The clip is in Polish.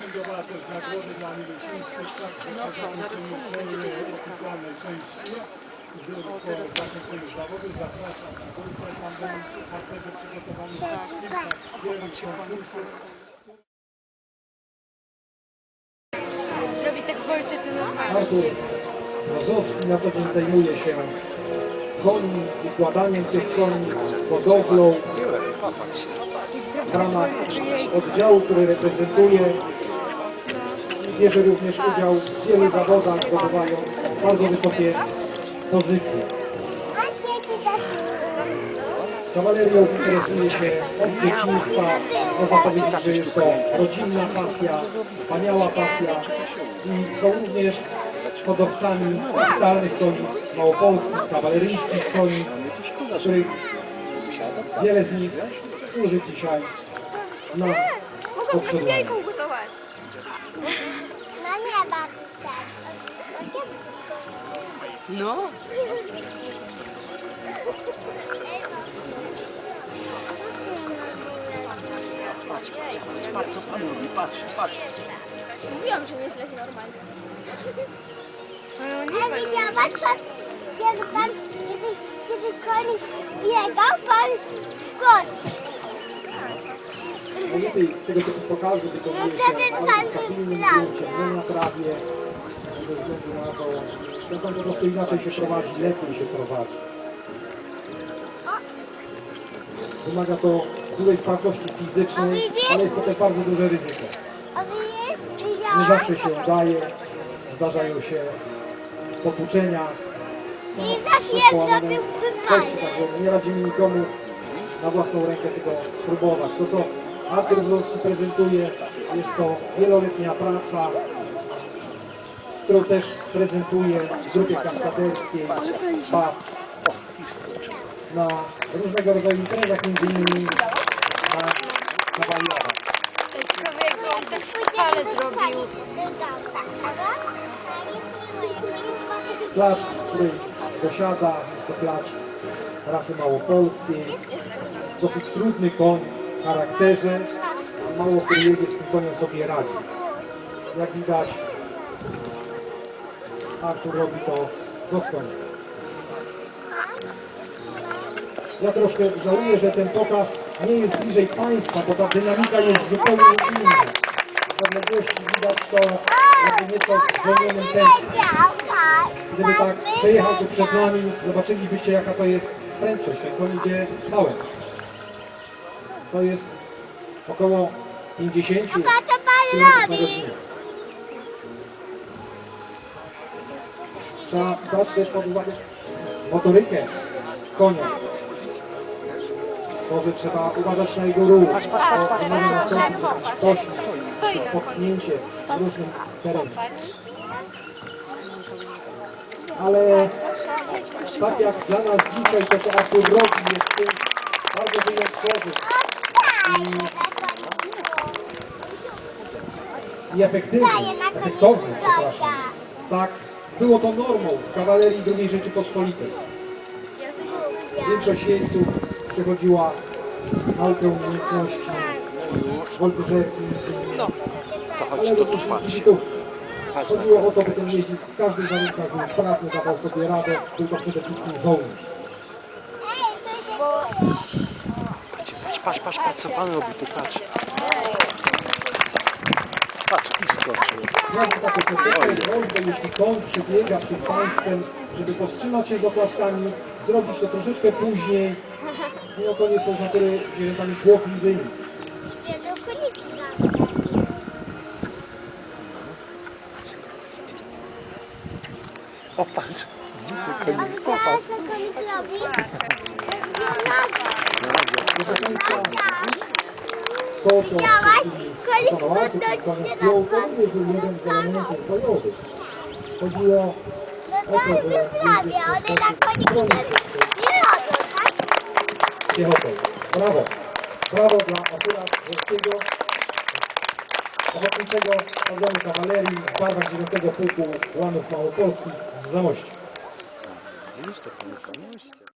Fundowała też nagrody dla. Zrobi tak na co dzień zajmuje się koni, wykładaniem tych koni, hodowlą ramach oddziału, który reprezentuje. Bierze również udział w wielu zawodach, zdobywając bardzo wysokie pozycje. Kawalerią interesuje się od dzieciństwa. Można powiedzieć, że jest to rodzinna pasja, wspaniała pasja i są również hodowcami kapitalnych koni małopolskich, kawaleryjskich koni, których wiele z nich służy dzisiaj na poprzedłaniu. ugotować. No nie, babcia. No. Patrz, patrz, patrz, patrz, co pan robi, patrz, patrz. Mówiłam, że nie jest leży normalnie. Ale A nie ma widziałaś pan, kiedy pan, kiedy konik biegał, pan skoczył. Najlepiej tego typu pokazy wykonuje się z stabilnym kurczem, nie na trawie, ze względu na to, że tam po prostu inaczej się prowadzi, lepiej się prowadzi. Wymaga to dużej sprawności fizycznej, ale jest to też bardzo duże ryzyko. A Nie zawsze się udaje, zdarzają się potłuczenia, I za chwilę połamane zrobił wypalę. także nie radzimy nikomu na własną rękę tego próbować. To co Artur Brzozowski prezentuje, jest to wieloletnia praca, którą też prezentuje w grupie kaskaderskiej na różnego rodzaju imprezach, innymi na, na Bajlawach. Człowieku, on tak zrobił. Klacz, który posiada, jest to klacz rasy małopolskiej. Dosyć trudny koń w charakterze, a mało który jedzie z tym koniem sobie radzi. Jak widać, Artur robi to doskonale. Ja troszkę żałuję, że ten pokaz nie jest bliżej Państwa, bo ta dynamika jest zupełnie inna. Z odległości widać to jakby nieco zwolnionym tempie. Gdyby tak przejechał tu przed nami, zobaczylibyście jaka to jest prędkość. Ten koń idzie całe. To jest około 50 A co pan km na robi? godzinę. Trzeba brać też pod uwagę motorykę konia. Może trzeba uważać na jego ruch, na potknięcie w różnym terenie. Ale tak jak dla nas dzisiaj to, co Artur robi, jest tym. Bardzo wyjątkowy i efektywny, efektowny, przepraszam. Tak, było to normą w kawalerii II Rzeczypospolitej. Większość jeźdźców przechodziła naukę umiejętności woltyżerki, No, to chodź ale również wizytówki. Na Chodziło o to, by ten jeździec w każdym warunkach był sprawny, dawał sobie radę, był to przede wszystkim żołnierz. Patrz, patrz, patrz, patrz, co pan robi tu, patrz. Patrz, i skoczył. Miałby takie serdecznie prośbę, jeśli koń przebiega przed państwem, żeby powstrzymać się z oklaskami, zrobić to troszeczkę później. No to nie są z natury zwierzętami kłopliwymi. O, patrz. Proszę Państwa, to co wykonał Artur, ten koniec zdjął, to również był jeden z elementów bojowych. Chodziło o to, że jeździec w ten sposób bronił się przed piechotą. Brawo. Brawo dla Artura Włoskiego z Ochotniczego Pawlonu Kawalerii w barwach 9 Pułku Łanów Małopolskich z Zamościa. Widzisz, to pan jest